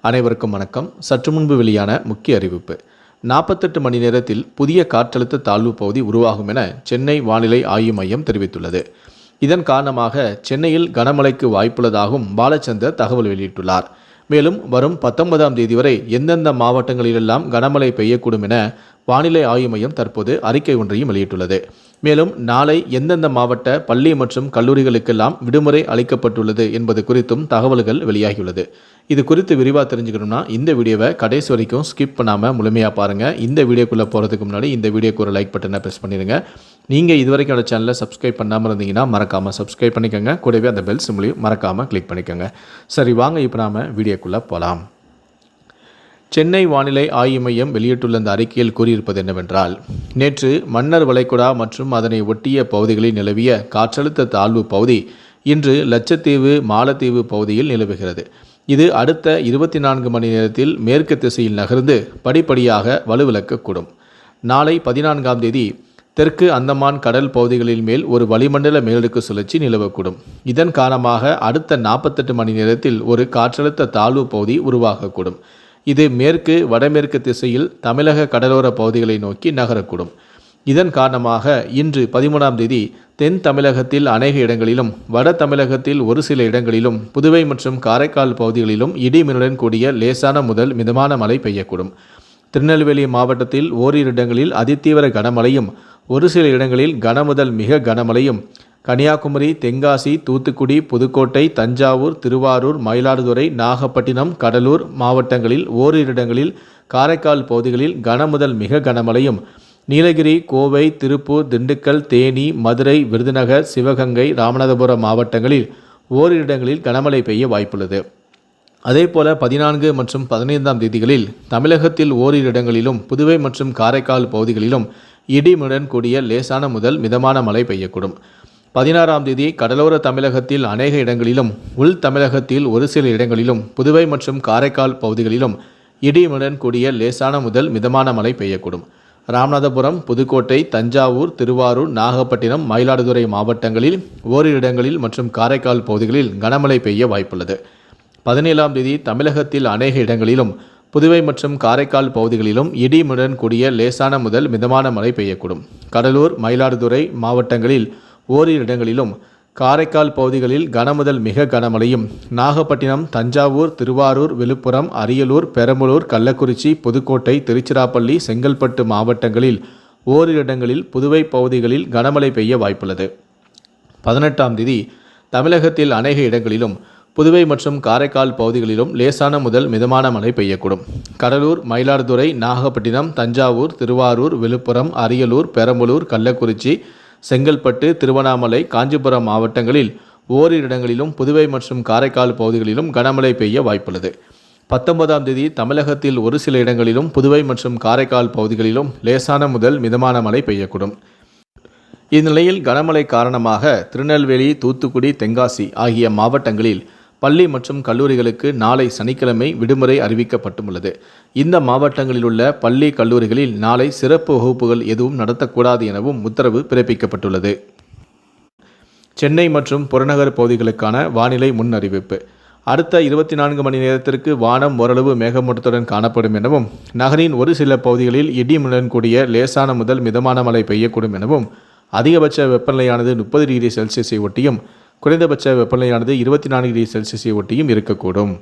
அனைவருக்கும் வணக்கம். சற்று முன்பு வெளியான முக்கிய அறிவிப்பு. நாற்பத்தெட்டு மணி நேரத்தில் புதிய காற்றழுத்த தாழ்வு பகுதி உருவாகும் என சென்னை வானிலை ஆய்வு மையம் தெரிவித்துள்ளது. இதன் காரணமாக சென்னையில் கனமழைக்கு வாய்ப்புள்ளதாகவும் பாலச்சந்தர் தகவல் வெளியிட்டுள்ளார். மேலும் வரும் பத்தொன்பதாம் தேதி வரை எந்தெந்த மாவட்டங்களிலெல்லாம் கனமழை பெய்யக்கூடும் என வானிலை ஆய்வு மையம் தற்போது அறிக்கை ஒன்றையும் வெளியிட்டுள்ளது. மேலும் நாளை எந்தெந்த மாவட்ட பள்ளி மற்றும் கல்லூரிகளுக்கெல்லாம் விடுமுறை அளிக்கப்பட்டுள்ளது என்பது குறித்தும் தகவல்கள் வெளியாகியுள்ளது. இது குறித்து விரிவாக தெரிஞ்சுக்கணும்னா இந்த வீடியோவை கடைசி வரைக்கும் ஸ்கிப் பண்ணாமல் முழுமையாக பாருங்கள் இந்த வீடியோக்குள்ளே போகிறதுக்கு முன்னாடி இந்த வீடியோக்கு ஒரு லைக் பட்டனை ப்ரெஸ் பண்ணிடுங்க நீங்கள் இது வரைக்கும் அந்த சேனலை சப்ஸ்கிரைப் பண்ணாமல் இருந்தீங்கன்னா மறக்காமல் சப்ஸ்கிரைப் பண்ணிக்கோங்க. கூடவே அந்த பெல் சிம்லையும் மறக்காமல் கிளிக் பண்ணிக்கோங்க. சரி வாங்க இப்போ நாம் வீடியோக்குள்ளே போகலாம் சென்னை வானிலை ஆய்வு மையம் வெளியிட்டுள்ள இந்த அறிக்கையில் கூறியிருப்பது என்னவென்றால் நேற்று மன்னர் வளைகுடா மற்றும் அதனை ஒட்டிய பகுதிகளில் நிலவிய காற்றழுத்த தாழ்வு பகுதி இன்று லட்சத்தீவு மாலத்தீவு பகுதியில் நிலவுகிறது. இது அடுத்த இருபத்தி நான்கு மணி நேரத்தில் மேற்கு திசையில் நகர்ந்து படிப்படியாக வலுவிழக்கக்கூடும். நாளை பதினான்காம் தேதி தெற்கு அந்தமான் கடல் பகுதிகளின் மேல் ஒரு வளிமண்டல மேலடுக்கு சுழற்சி நிலவக்கூடும். இதன் காரணமாக அடுத்த நாற்பத்தெட்டு மணி நேரத்தில் ஒரு காற்றழுத்த தாழ்வு பகுதி உருவாகக்கூடும். இது மேற்கு வடமேற்கு திசையில் தமிழக கடலோர பகுதிகளை நோக்கி நகரக்கூடும். இதன் காரணமாக இன்று பதிமூணாம் தேதி தென் தமிழகத்தில் அநேக இடங்களிலும் வட தமிழகத்தில் ஒரு சில இடங்களிலும் புதுவை மற்றும் காரைக்கால் பகுதிகளிலும் இடிமின்னுடன் கூடிய லேசான முதல் மிதமான மழை பெய்யக்கூடும். திருநெல்வேலி மாவட்டத்தில் ஓரிரு இடங்களில் அதிதீவிர கனமழையும் ஒரு சில இடங்களில் கனமுதல் மிக கனமழையும். கன்னியாகுமரி தென்காசி தூத்துக்குடி புதுக்கோட்டை தஞ்சாவூர் திருவாரூர் மயிலாடுதுறை நாகப்பட்டினம் கடலூர் மாவட்டங்களில் ஓரிரு இடங்களில் காரைக்கால் பகுதிகளில் கனமுதல் மிக கனமழையும். நீலகிரி கோவை திருப்பூர் திண்டுக்கல் தேனி மதுரை விருதுநகர் சிவகங்கை ராமநாதபுரம் மாவட்டங்களில் ஓரிரு இடங்களில் கனமழை பெய்ய வாய்ப்புள்ளது. அதேபோல பதினான்கு மற்றும் பதினைந்தாம் தேதிகளில் தமிழகத்தில் ஓரிரு இடங்களிலும் புதுவை மற்றும் காரைக்கால் பகுதிகளிலும் இடிமுடன் கூடிய லேசான முதல் மிதமான மழை பெய்யக்கூடும். பதினாறாம் தேதி கடலோர தமிழகத்தில் அநேக இடங்களிலும் உள் தமிழகத்தில் ஒரு சில இடங்களிலும் புதுவை மற்றும் காரைக்கால் பகுதிகளிலும் இடியுடன் கூடிய லேசான முதல் மிதமான மழை பெய்யக்கூடும். ராமநாதபுரம் புதுக்கோட்டை தஞ்சாவூர் திருவாரூர் நாகப்பட்டினம் மயிலாடுதுறை மாவட்டங்களில் ஓரிரு இடங்களில் மற்றும் காரைக்கால் பகுதிகளில் கனமழை பெய்ய வாய்ப்புள்ளது. பதினேழாம் தேதி தமிழகத்தில் அநேக இடங்களிலும் புதுவை மற்றும் காரைக்கால் பகுதிகளிலும் இடிமுடன் கூடிய லேசான முதல் மிதமான மழை பெய்யக்கூடும். கடலூர் மயிலாடுதுறை மாவட்டங்களில் ஓரிரு இடங்களிலும் காரைக்கால் பகுதிகளில் கனமுதல் மிக கனமழையும் நாகப்பட்டினம் தஞ்சாவூர் திருவாரூர் விழுப்புரம் அரியலூர் பெரம்பலூர் கள்ளக்குறிச்சி புதுக்கோட்டை திருச்சிராப்பள்ளி செங்கல்பட்டு மாவட்டங்களில் ஓரிரு இடங்களில் புதுவை பகுதிகளில் கனமழை பெய்ய வாய்ப்புள்ளது. பதினெட்டாம் தேதி தமிழகத்தில் அநேக இடங்களிலும் புதுவை மற்றும் காரைக்கால் பகுதிகளிலும் லேசான முதல் மிதமான மழை பெய்யக்கூடும். கடலூர் மயிலாடுதுறை நாகப்பட்டினம் தஞ்சாவூர் திருவாரூர் விழுப்புரம் அரியலூர் பெரம்பலூர் கள்ளக்குறிச்சி செங்கல்பட்டு திருவண்ணாமலை காஞ்சிபுரம் மாவட்டங்களில் ஓரிரு இடங்களிலும் புதுவை மற்றும் காரைக்கால் பகுதிகளிலும் கனமழை பெய்ய வாய்ப்புள்ளது. பத்தொன்பதாம் தேதி தமிழகத்தில் ஒரு சில இடங்களிலும் புதுவை மற்றும் காரைக்கால் பகுதிகளிலும் லேசான முதல் மிதமான மழை பெய்யக்கூடும். இந்நிலையில் கனமழை காரணமாக திருநெல்வேலி தூத்துக்குடி தென்காசி ஆகிய மாவட்டங்களில் பள்ளி மற்றும் கல்லூரிகளுக்கு நாளை சனிக்கிழமை விடுமுறை அறிவிக்கப்பட்டுள்ளது. இந்த மாவட்டங்களில் உள்ள பள்ளி கல்லூரிகளில் நாளை சிறப்பு வகுப்புகள் எதுவும் நடத்தக்கூடாது எனவும் உத்தரவு பிறப்பிக்கப்பட்டுள்ளது. சென்னை மற்றும் புறநகர் பகுதிகளுக்கான வானிலை முன் அறிவிப்பு அடுத்த இருபத்தி நான்கு மணி நேரத்திற்கு வானம் ஓரளவு மேகமூட்டத்துடன் காணப்படும் எனவும் நகரின் ஒரு சில பகுதிகளில் இடிமுடன் கூடிய லேசான முதல் மிதமான மழை பெய்யக்கூடும் எனவும் அதிகபட்ச வெப்பநிலையானது முப்பது டிகிரி செல்சியஸை ஒட்டியும் குறைந்தபட்ச வெப்பநிலையானது இருபத்தி நான்கு டிகிரி செல்சியஸை ஒட்டியும் இருக்கக்கூடும்.